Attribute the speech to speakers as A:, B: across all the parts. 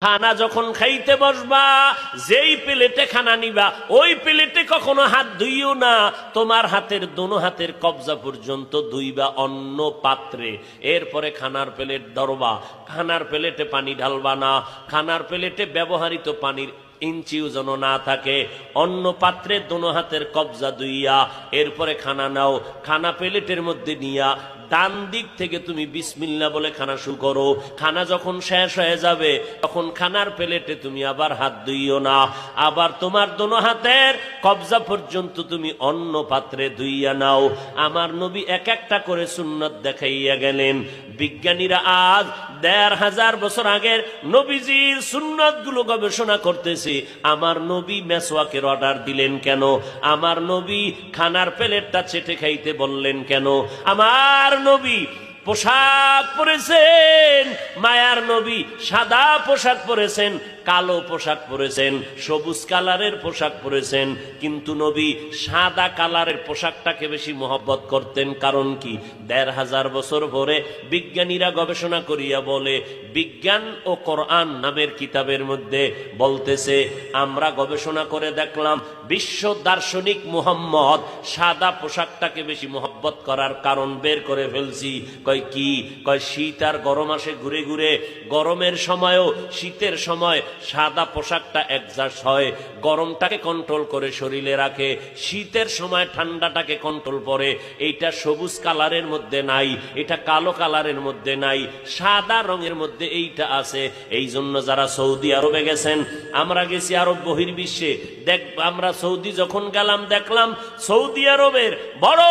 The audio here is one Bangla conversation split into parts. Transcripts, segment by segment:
A: খানা যখন খাইতে বসবা, যেই প্লেটে খানা নিবা, ওই প্লেটে কখনো হাত ধুইও না। তোমার হাতের, দোনো হাতের কবজা পর্যন্ত ধুইবা অন্য পাত্রে। এরপরে খানার প্লেট ধরবা। খানার প্লেটে পানি ঢালবা না। খানার প্লেটে ব্যবহারিত পানির ইঞ্চিও যেন না থাকে। অন্য পাত্রে দোনো হাতের কবজা দুইয়া, এরপরে খানা নাও, খানা প্লেটের মধ্যে নিয়া, ডান দিক থেকে তুমি বিসমিল্লা বলে খানা শুরু করো। খানা যখন শেষ হয়ে যাবে, তখন খানার প্লেটে তুমি আবার হাত ধুইও না। আবার তোমার দোনো হাতের কবজা পর্যন্ত তুমি অন্য পাত্রে ধুইয়া নাও। আমার নবী এক একটা করে সুন্নত দেখাইয়া গেলেন। বিজ্ঞানীরা আজ দেড় হাজার বছর আগের নবীজির সুন্নতগুলো গবেষণা করতেছে। আমার নবী মেসোয়াকের অর্ডার দিলেন কেন? আমার নবী খানার প্লেটটা চেটে খাইতে বললেন কেন? আমার নবী পোশাক পরেছেন, মায়ার নবী সাদা পোশাক পরেছেন, কালো পোশাক পরেছেন, সবুজ কালারের পোশাক পরেছেন, কিন্তু নবী সাদা কালারের পোশাকটাকে বেশি মহব্বত করতেন। কারণ কি? দেড় হাজার বছর পরে বিজ্ঞানীরা গবেষণা করিয়া বলে, বিজ্ঞান ও কোরআন নামের কিতাবের মধ্যে বলতেছে, আমরা গবেষণা করে দেখলাম, বিশ্ব দার্শনিক মুহাম্মদ সাদা পোশাকটাকে বেশি মহব্বত করার কারণ বের করে ফেলছি। কয় কি? কয়, শীত আর গরম আসে ঘুরে ঘুরে। গরমের সময়ও, শীতের সময় সাদা পোশাকটা অ্যাডজাস্ট হয়। গরমটাকে কন্ট্রোল করে শরীরে রাখে। শীতের সময় ঠান্ডাটাকে কন্ট্রোল করে। এইটা সবুজ কালারের মধ্যে নাই, এটা কালো কালারের মধ্যে নাই, সাদা রঙের মধ্যে এইটা আছে। এই জন্য যারা সৌদি আরবে গেছেন, আমরা গেছি আরব বহির্বিশ্বে। দেখ, আমরা সৌদি যখন গেলাম, দেখলাম সৌদি আরবের বড়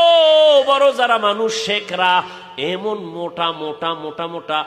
A: বড় যারা মানুষ, শেখরা এমন মোটা মোটা মোটা মোটা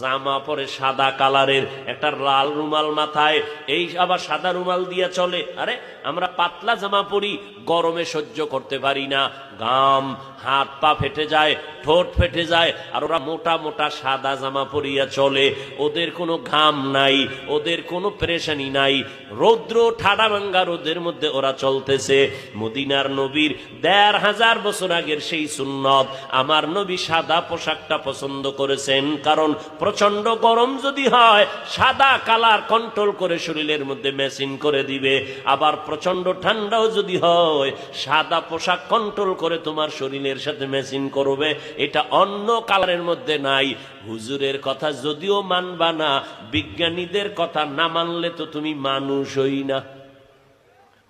A: জামা পরে সাদা কালারের, একটা লাল রুমাল মাথায়, এই আবার সাদা রুমাল দিয়ে চলে। আরে, আমরা পাতলা জামা পরি, গরমে সহ্য করতে পারি না। গাম, হাত পা ফেটে যায়, ঠোঁট ফেটে যায়, আর ওরা মোটা মোটা সাদা জামা পরিয়া চলে। ওদের কোনো ঘাম নাই, ওদের কোনো পেরেশানি নাই। রৌদ্র ঠাডা ভাঙ্গা রোদের মধ্যে ওরা চলতেছে। মদিনার নবীর দেড় হাজার বছর আগের সেই সুন্নত। আমার নবী সাদা পোশাকটা পছন্দ করেছেন, কারণ প্রচণ্ড গরম যদি হয়, সাদা কালার কন্ট্রোল করে শরীরের মধ্যে মেশিন করে দিবে। আবার প্রচণ্ড ঠান্ডাও যদি হয়, সাদা পোশাক কন্ট্রোল করে তোমার শরীরের সাথে মেশিন করবে। এটা অন্য কালারের মধ্যে নাই। হুজুরের কথা যদিও মানবা না, বিজ্ঞানীদের কথা না মানলে তো তুমি মানুষই না।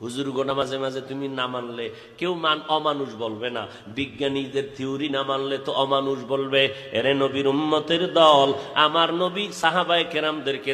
A: হুজুর গোনা মাঝে মাঝে তুমি না মানলে কেউ মান অমানুষ বলবে না। বিজ্ঞানীদের থিওরি না মানলে তো অমানুষ বলবে। এরে নবীর উম্মতের দল। আমার নবী সাহাবায় কেরামদেরকে